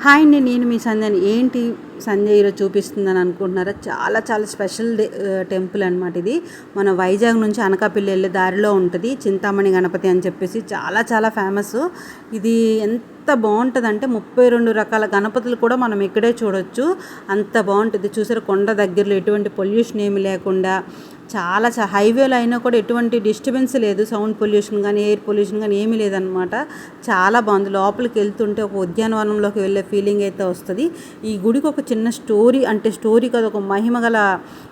Hi అండి నేను మీ సంధ్యని. ఏంటి సంధ్య ఈరోజు చూపిస్తుందని అనుకుంటున్నారా? చాలా చాలా స్పెషల్ డే- టెంపుల్ అనమాట ఇది. మన వైజాగ్ నుంచి అనకాపల్లి వెళ్ళే దారిలో ఉంటుంది. చింతామణి గణపతి అని చెప్పేసి చాలా చాలా ఫేమస్ ఇది ఎంత బాగుంటుందంటే ముప్పై రెండు రకాల గణపతులు కూడా మనం ఇక్కడే చూడొచ్చు. అంత బాగుంటుంది. చూసారు? కొండ దగ్గరలో ఎటువంటి పొల్యూషన్ ఏమి లేకుండా చాలా చా హైవేలో అయినా కూడా ఎటువంటి డిస్టర్బెన్స్ లేదు. సౌండ్ పొల్యూషన్ కానీ ఎయిర్ పొల్యూషన్ కానీ ఏమీ లేదనమాట చాలా బాగుంది. లోపలికి వెళ్తుంటే ఒక ఉద్యానవనంలోకి వెళ్ళే ఫీలింగ్ అయితే వస్తుంది. ఈ గుడికి ఒక చిన్న స్టోరీ అంటే స్టోరీ కదా ఒక మహిమ గల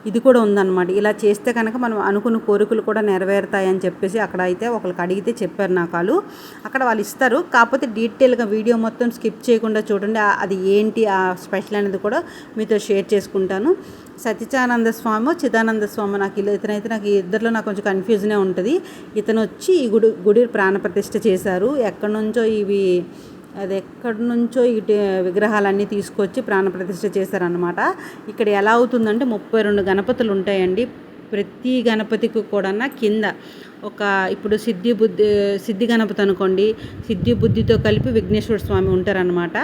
ఇది కూడా ఉందన్నమాట. ఇలా చేస్తే కనుక మనం అనుకున్న కోరికలు కూడా నెరవేరుతాయని చెప్పేసి అక్కడ అయితే ఒకరికి అడిగితే చెప్పారు నాకు వాళ్ళు. అక్కడ వాళ్ళు ఇస్తారు. కాకపోతే డీటెయిల్గా వీడియో మొత్తం స్కిప్ చేయకుండా చూడండి. అది ఏంటి? ఆ స్పెషల్ అనేది కూడా మీతో షేర్ చేసుకుంటాను. సత్యచానంద స్వామి చిదానంద స్వామి నాకు ఇలా ఇతనైతే నాకు ఇద్దరిలో నాకు కొంచెం కన్ఫ్యూజనే ఉంటుంది. ఇతను వచ్చి ఈ గుడి గుడి ప్రాణప్రతిష్ఠ చేశారు. ఎక్కడి నుంచో ఇవి అది ఎక్కడి నుంచో ఈ విగ్రహాలన్నీ తీసుకొచ్చి ప్రాణప్రతిష్ఠ చేశారనమాట ఇక్కడ ఎలా అవుతుందంటే ముప్పై రెండు గణపతులు ఉంటాయండి. ప్రతి గణపతికి కూడా కింద ఒక ఇప్పుడు సిద్ధి బుద్ధి సిద్ధి గణపతి అనుకోండి సిద్ధి బుద్ధితో కలిపి విఘ్నేశ్వర స్వామి ఉంటారనమాట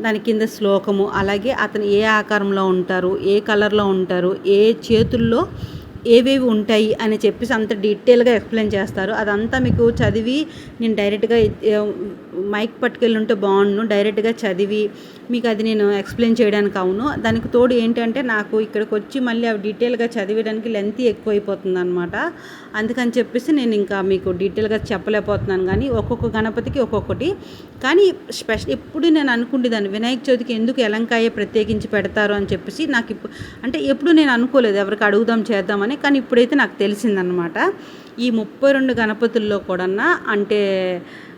దాని కింద శ్లోకము అలాగే అతను ఏ ఆకారంలో ఉంటారు ఏ కలర్లో ఉంటారు ఏ చేతుల్లో ఏవేవి ఉంటాయి అని చెప్పేసి అంత డీటెయిల్గా ఎక్స్ప్లెయిన్ చేస్తారు. అదంతా మీకు చదివి నేను డైరెక్ట్గా మైక్ పట్టుకెళ్ళి ఉంటే బాగుండు డైరెక్ట్గా చదివి మీకు అది నేను ఎక్స్ప్లెయిన్ చేయడానికి అవును. దానికి తోడు ఏంటంటే నాకు ఇక్కడికి వచ్చి మళ్ళీ అవి డీటెయిల్గా చదివేయడానికి లెంత్ ఎక్కువైపోతుంది అనమాట అందుకని చెప్పేసి నేను ఇంకా మీకు డీటెయిల్గా చెప్పలేకపోతున్నాను. కానీ ఒక్కొక్క గణపతికి ఒక్కొక్కటి. కానీ స్పెషల్ ఎప్పుడు నేను అనుకుండేదాన్ని వినాయక చవితికి ఎందుకు ఎలంకాయ ప్రత్యేకించి పెడతారు అని చెప్పేసి నాకు ఇప్పుడు అంటే ఎప్పుడు నేను అనుకోలేదు. ఎవరికి అడుగుదాం చేద్దామని కానీ ఇప్పుడైతే నాకు తెలిసిందనమాట ఈ ముప్పై రెండు గణపతుల్లో కూడా అంటే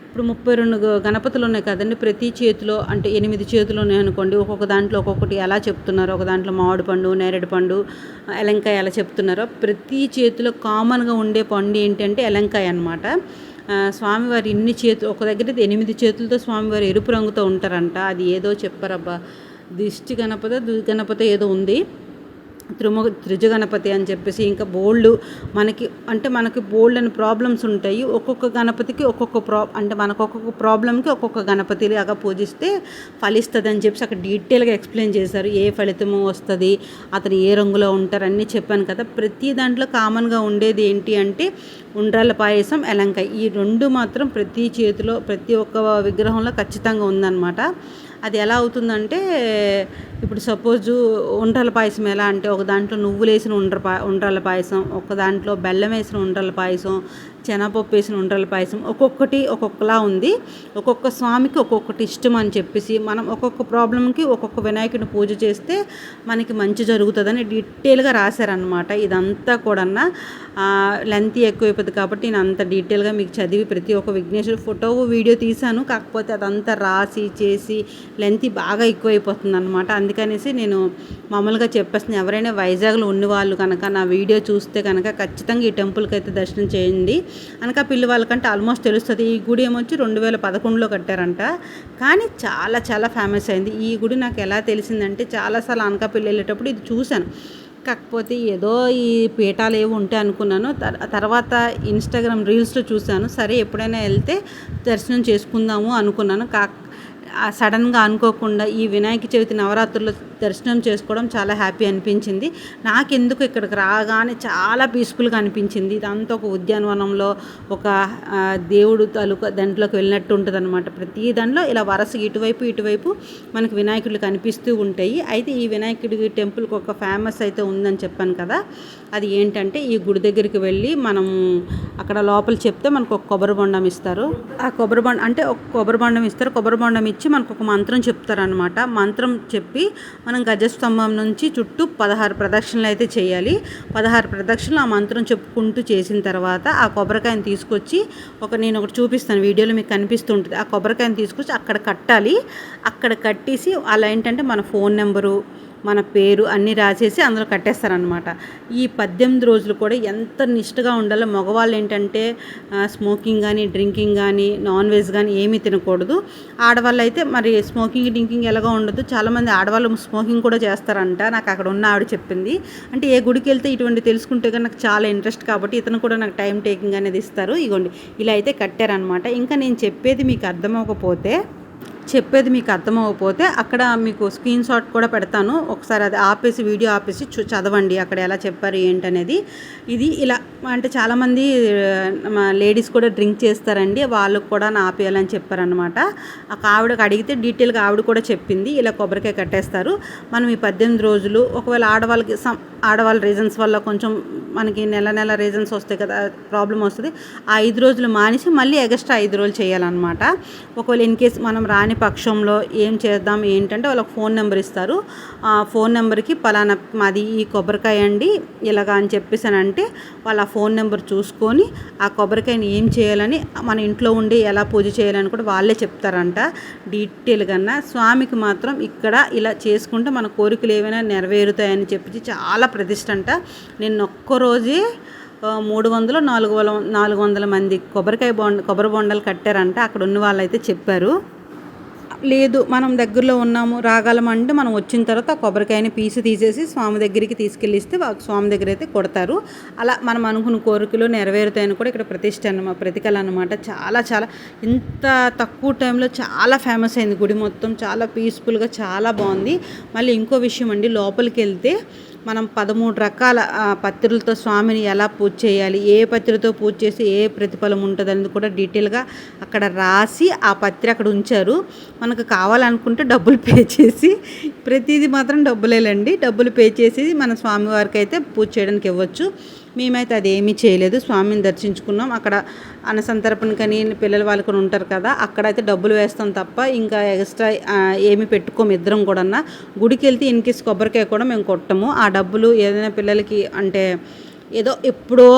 ఇప్పుడు ముప్పై రెండు గణపతులు ఉన్నాయి కదండి ప్రతి చేతిలో అంటే ఎనిమిది చేతులు ఉన్నాయి అనుకోండి ఒక్కొక్క దాంట్లో ఒక్కొక్కటి ఎలా చెప్తున్నారో ఒక దాంట్లో మామిడి పండు నేరేడు పండు ఎలంకాయ ఎలా చెప్తున్నారో ప్రతి చేతిలో కామన్గా ఉండే పండు ఏంటంటే ఎలంకాయ అనమాట స్వామివారి ఇన్ని చేతులు ఒక దగ్గర అయితే ఎనిమిది చేతులతో స్వామివారు ఎరుపు రంగుతో ఉంటారంట. అది ఏదో చెప్పారబ్బా దిష్టి గణపత దు గణపతి ఏదో ఉంది. త్రిముఖ త్రిజ గణపతి అని చెప్పేసి ఇంకా బోల్డ్ మనకి అంటే మనకి బోల్డ్ అని ప్రాబ్లమ్స్ ఉంటాయి. ఒక్కొక్క గణపతికి ఒక్కొక్క ప్రా అంటే మనకు ఒక్కొక్క ప్రాబ్లంకి ఒక్కొక్క గణపతి లాగా పూజిస్తే ఫలిస్తుంది అని చెప్పేసి అక్కడ డీటెయిల్గా ఎక్స్ప్లెయిన్ చేశారు. ఏ ఫలితము వస్తుంది అతను ఏ రంగులో ఉంటారు అన్నీ చెప్పాను కదా. ప్రతి దాంట్లో కామన్గా ఉండేది ఏంటి అంటే ఉండ్రాల పాయసం ఎలంకాయ. ఈ రెండు మాత్రం ప్రతి చేతిలో ప్రతి ఒక్క విగ్రహంలో ఖచ్చితంగా ఉందన్నమాట. అది ఎలా అవుతుందంటే ఇప్పుడు సపోజు ఉండ్రల పాయసం ఎలా అంటే ఒక దాంట్లో నువ్వులు వేసిన ఉండ్ర పా ఉండ్రల పాయసం ఒక దాంట్లో బెల్లం వేసిన ఉండ్రల పాయసం శనగపప్పు వేసిన ఉండ్రాల పాయసం ఒక్కొక్కటి ఒక్కొక్కలా ఉంది. ఒక్కొక్క స్వామికి ఒక్కొక్కటి ఇష్టం అని చెప్పేసి మనం ఒక్కొక్క ప్రాబ్లంకి ఒక్కొక్క వినాయకుడిని పూజ చేస్తే మనకి మంచి జరుగుతుందని డీటెయిల్గా రాశారనమాట ఇదంతా కూడా లెంత్ ఎక్కువైపోతుంది కాబట్టి నేను అంత డీటెయిల్గా మీకు చదివి ప్రతి ఒక్క విఘ్నేశ్వర ఫోటో వీడియో తీశాను. కాకపోతే అదంతా రాసి చేసి లెంత్ బాగా ఎక్కువైపోతుంది అనమాట అందుకనేసి నేను మామూలుగా చెప్పేస్తున్నాను ఎవరైనా వైజాగ్లో ఉన్న వాళ్ళు కనుక నా వీడియో చూస్తే కనుక ఖచ్చితంగా ఈ టెంపుల్కి అయితే దర్శనం చేయండి. అనకాపల్లి వాళ్ళకంటే ఆల్మోస్ట్ తెలుస్తుంది. ఈ గుడి ఏమొచ్చి రెండు వేల పదకొండులో కట్టారంట. కానీ చాలా చాలా ఫేమస్ అయింది. ఈ గుడి నాకు ఎలా తెలిసిందంటే చాలాసార్లు అనకాపల్లి వెళ్ళేటప్పుడు ఇది చూశాను. కాకపోతే ఏదో ఈ పీఠాలు ఏవి ఉంటాయి అనుకున్నాను. తర్వాత ఇన్స్టాగ్రామ్ రీల్స్లో చూశాను. సరే ఎప్పుడైనా వెళ్తే దర్శనం చేసుకుందాము అనుకున్నాను. కా సడన్గా అనుకోకుండా ఈ వినాయక చవితి నవరాత్రుల్లో దర్శనం చేసుకోవడం చాలా హ్యాపీ అనిపించింది. నాకెందుకు ఇక్కడికి రాగానే చాలా పీస్ఫుల్గా అనిపించింది. ఇదంతా ఒక ఉద్యానవనంలో ఒక దేవుడు తాలూకా దాంట్లోకి వెళ్ళినట్టు ఉంటుంది అనమాట ప్రతి దాంట్లో ఇలా వరస ఇటువైపు ఇటువైపు మనకు వినాయకుడు కనిపిస్తూ ఉంటాయి. అయితే ఈ వినాయకుడి టెంపుల్కి ఒక ఫేమస్ అయితే ఉందని చెప్పాను కదా. అది ఏంటంటే ఈ గుడి దగ్గరికి వెళ్ళి మనం అక్కడ లోపల చెప్తే మనకు ఒక కొబ్బరి బొండం ఇస్తారు. ఆ కొబ్బరి బొండం అంటే ఒక కొబ్బరి బొండం ఇస్తారు. కొబ్బరి బొండం వచ్చి మనకు ఒక మంత్రం చెప్తారనమాట మంత్రం చెప్పి మనం గజస్తంభం నుంచి చుట్టూ పదహారు ప్రదక్షిణలు అయితే చేయాలి. పదహారు ప్రదక్షిణలు ఆ మంత్రం చెప్పుకుంటూ చేసిన తర్వాత ఆ కొబ్బరికాయని తీసుకొచ్చి ఒక నేను ఒకటి చూపిస్తాను వీడియోలో మీకు కనిపిస్తుంటుంది. ఆ కొబ్బరికాయని తీసుకొచ్చి అక్కడ కట్టాలి. అక్కడ కట్టేసి అలా ఏంటంటే మన ఫోన్ నెంబరు మన పేరు అన్నీ రాసేసి అందులో కట్టేస్తారనమాట ఈ పద్దెనిమిది రోజులు కూడా ఎంత నిష్ఠగా ఉండాలో మగవాళ్ళు ఏంటంటే స్మోకింగ్ కానీ డ్రింకింగ్ కానీ నాన్ వెజ్ కానీ ఏమీ తినకూడదు. ఆడవాళ్ళు అయితే మరి స్మోకింగ్ డ్రింకింగ్ ఎలాగో ఉండదు. చాలామంది ఆడవాళ్ళు స్మోకింగ్ కూడా చేస్తారంట. నాకు అక్కడ ఉన్న ఆవిడ చెప్పింది. అంటే ఏ గుడికి వెళ్తే ఇటువంటి తెలుసుకుంటే కానీ నాకు చాలా ఇంట్రెస్ట్ కాబట్టి ఇతను కూడా నాకు టైం టేకింగ్ అనేది ఇస్తారు. ఇగోండి ఇలా అయితే కట్టారనమాట ఇంకా నేను చెప్పేది మీకు అర్థమవకపోతే చెప్పేది మీకు అర్థమవకపోతే అక్కడ మీకు స్క్రీన్ షాట్ కూడా పెడతాను. ఒకసారి అది ఆపేసి వీడియో ఆపేసి చూ చదవండి అక్కడ ఎలా చెప్పారు ఏంటనేది. ఇది ఇలా అంటే చాలామంది లేడీస్ కూడా డ్రింక్ చేస్తారండి. వాళ్ళకు కూడా నా ఆపేయాలని చెప్పారనమాట ఆ ఆవిడకి అడిగితే డీటెయిల్గా ఆవిడ కూడా చెప్పింది. ఇలా కొబ్బరికాయ కట్టేస్తారు. మనం ఈ పద్దెనిమిది రోజులు ఒకవేళ ఆడవాళ్ళకి సమ్ ఆడవాళ్ళ రీజన్స్ వల్ల కొంచెం మనకి నెల నెల రీజన్స్ వస్తాయి కదా ప్రాబ్లం వస్తుంది. ఆ ఐదు రోజులు మానేసి మళ్ళీ ఎగస్ట్రా ఐదు రోజులు చేయాలన్నమాట. ఒకవేళ ఇన్ కేస్ మనం రాని పక్షంలో ఏం చేద్దాం ఏంటంటే వాళ్ళకి ఫోన్ నెంబర్ ఇస్తారు. ఆ ఫోన్ నెంబర్కి పలానా మాది ఈ కొబ్బరికాయ అండి ఇలాగా అని చెప్పేసి అని అంటే వాళ్ళు ఆ ఫోన్ నెంబర్ చూసుకొని ఆ కొబ్బరికాయని ఏం చేయాలని మన ఇంట్లో ఉండి ఎలా పూజ చేయాలని కూడా వాళ్ళే చెప్తారంట డీటెయిల్గా స్వామికి మాత్రం ఇక్కడ ఇలా చేసుకుంటే మన కోరికలు ఏమైనా నెరవేరుతాయని చెప్పి చాలా ప్రతిష్ట అంట. నేను ఒక్కరోజే మూడు వందలు నాలుగు వందల నాలుగు వందల మంది కొబ్బరికాయ బొండ కొబ్బరి బొండలు కట్టారంట. అక్కడ ఉన్న వాళ్ళైతే చెప్పారు. లేదు మనం దగ్గరలో ఉన్నాము రాగలమంటే మనం వచ్చిన తర్వాత కొబ్బరికాయని పీసు తీసేసి స్వామి దగ్గరికి తీసుకెళ్ళిస్తే స్వామి దగ్గర అయితే కొడతారు. అలా మనం అనుకున్న కోరికలు నెరవేరుతాయని కూడా ఇక్కడ ప్రతిష్ట అనమాట ప్రతికలు అనమాట చాలా చాలా ఇంత తక్కువ టైంలో చాలా ఫేమస్ అయింది గుడి మొత్తం. చాలా పీస్ఫుల్గా చాలా బాగుంది. మళ్ళీ ఇంకో విషయం అండి లోపలికి వెళ్తే మనం పదమూడు రకాల పత్రులతో స్వామిని ఎలా పూజ చేయాలి ఏ పత్రితో పూజ చేసి ఏ ప్రతిఫలం ఉంటుంది అనేది కూడా డీటెయిల్గా అక్కడ రాసి ఆ పత్రి అక్కడ ఉంచారు. మనకు కావాలనుకుంటే డబ్బులు పే చేసి ప్రతిదీ మాత్రం డబ్బులేలండి. డబ్బులు పే చేసి మన స్వామివారికి అయితే పూజ చేయడానికి ఇవ్వచ్చు. మేమైతే అది ఏమీ చేయలేదు. స్వామిని దర్శించుకున్నాం. అక్కడ అన్నసంతర్పణ కానీ పిల్లల వాళ్ళు కూడా ఉంటారు కదా అక్కడైతే డబ్బులు వేస్తాం తప్ప ఇంకా ఎక్స్ట్రా ఏమి పెట్టుకోము ఇద్దరం కూడా గుడికి వెళ్తే ఇన్ కేస్ కొబ్బరికాయ కూడా మేము కొట్టము. ఆ డబ్బులు ఏదైనా పిల్లలకి అంటే ఏదో ఎప్పుడో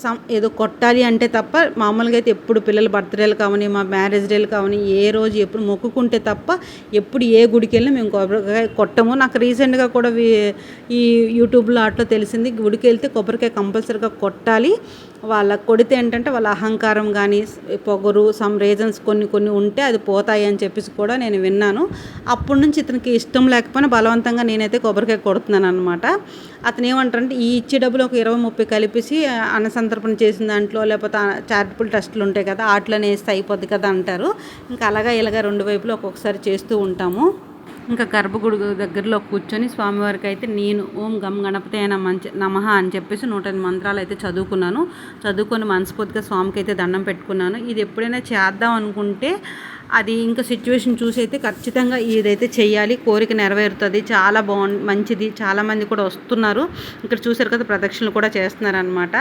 సమ్ ఏదో కొట్టాలి అంటే తప్ప మామూలుగా అయితే ఎప్పుడు పిల్లల బర్త్డేలు కావని మా మ్యారేజ్ డేలు కావని ఏ రోజు ఎప్పుడు మొక్కుకుంటే తప్ప ఎప్పుడు ఏ గుడికి వెళ్ళినా మేము కొబ్బరికాయ కొట్టము. నాకు రీసెంట్గా కూడా ఈ యూట్యూబ్లో అట్లా తెలిసింది. గుడికి వెళ్తే కొబ్బరికాయ కంపల్సరీగా కొట్టాలి. వాళ్ళ కొడితే ఏంటంటే వాళ్ళ అహంకారం కానీ పొగరు సమ్ రీజన్స్ కొన్ని కొన్ని ఉంటే అది పోతాయి అని చెప్పేసి కూడా నేను విన్నాను. అప్పటి నుంచి ఇతనికి ఇష్టం లేకపోయినా బలవంతంగా నేనైతే కొబ్బరికాయ కొడుతున్నాను అనమాట అతను ఏమంటారంటే ఈ ఇచ్చే డబ్బులు ఒక ఇరవై ముప్పై కలిపేసి అన్నసంతర్పణ చేసిన దాంట్లో లేకపోతే చారిటబుల్ ట్రస్టులు ఉంటాయి కదా వాటిలోనే వేస్తే అయిపోద్ది కదా అంటారు. ఇంకా అలాగా ఇలాగా రెండు వైపులు ఒక్కొక్కసారి చేస్తూ ఉంటాము. ఇంకా గర్భగుడి దగ్గరలో కూర్చొని స్వామివారికి అయితే నేను ఓం గమ్ గణపతి అయిన మంచి నమః అని చెప్పేసి నూట ఎనిమిది మంత్రాలు అయితే చదువుకున్నాను. చదువుకొని మనస్ఫూర్తిగా స్వామికి అయితే దండం పెట్టుకున్నాను. ఇది ఎప్పుడైనా చేద్దాం అనుకుంటే అది ఇంకా సిచ్యువేషన్ చూసి అయితే ఖచ్చితంగా ఇదైతే చేయాలి. కోరిక నెరవేరుతుంది. చాలా బాగుంది మంచిది. చాలామంది కూడా వస్తున్నారు. ఇక్కడ చూసారు కదా ప్రదక్షిణలు కూడా చేస్తున్నారనమాట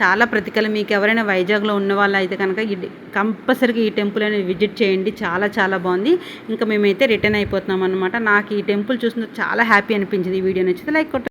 చాలా ప్రతికలు. మీకు ఎవరైనా వైజాగ్లో ఉన్న వాళ్ళు అయితే కనుక ఇది కంపల్సరీగా ఈ టెంపుల్ అనేది విజిట్ చేయండి. చాలా చాలా బాగుంది. ఇంకా మేమైతే రిటర్న్ అయిపోతున్నాం అనమాట నాకు ఈ టెంపుల్ చూసిన చాలా హ్యాపీ అనిపించింది. ఈ వీడియో నచ్చితే లైక్ కొట్టండి.